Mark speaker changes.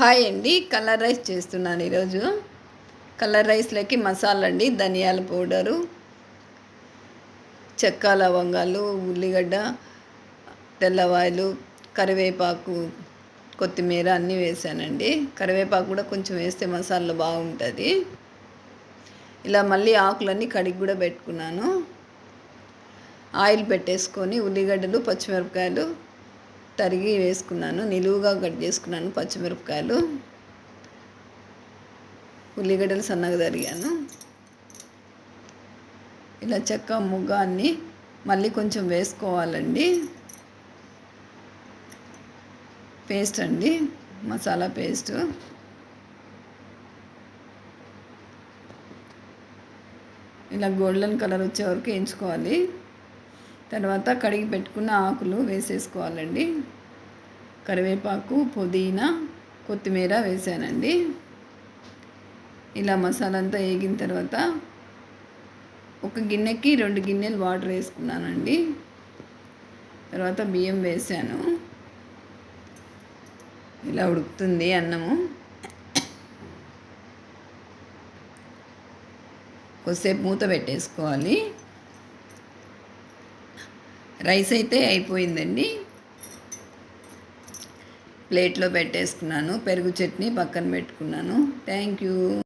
Speaker 1: Hi అండి. Colour rice చేస్తున్నాను ఈరోజు. కలర్ రైస్లోకి మసాలా అండి ధనియాల పౌడరు చెక్క లవంగాలు ఉల్లిగడ్డ తెల్లవాయలు కరివేపాకు కొత్తిమీర అన్నీ వేసానండి. కరివేపాకు కూడా కొంచెం వేస్తే మసాలా బాగుంటుంది. ఇలా మళ్ళీ ఆకులన్నీ కడిగి కూడా పెట్టుకున్నాను. ఆయిల్ పెట్టేసుకొని ఉల్లిగడ్డలు పచ్చిమిరపకాయలు తరిగి వేసుకున్నాను. నిలువుగా కట్ చేసుకున్నాను పచ్చిమిరపకాయలు. ఉల్లిగడ్డలు సన్నగా తరిగాను. ఇలా చెక్క ముగ్గాన్ని మళ్ళీ కొంచెం వేసుకోవాలండి. పేస్ట్ అండి. మసాలా పేస్ట్. ఇలా గోల్డెన్ కలర్ వచ్చే వరకు వేయించుకోవాలి. తర్వాత కడిగి పెట్టుకున్న ఆకులు వేసేసుకోవాలండి. కరివేపాకు పుదీనా కొత్తిమీర వేసానండి. ఇలా మసాలా అంతా వేగిన తర్వాత ఒక గిన్నెకి రెండు గిన్నెలు వాటర్ వేసుకున్నానండి. తర్వాత బియ్యం వేసాను. ఇలా ఉడుకుతుంది అన్నము. కొద్దిసేపు మూత పెట్టేసుకోవాలి. రైస్ అయితే అయిపోయిందండి. ప్లేట్లో పెట్టేసుకున్నాను. పెరుగు చట్నీ పక్కన పెట్టుకున్నాను. Thank you.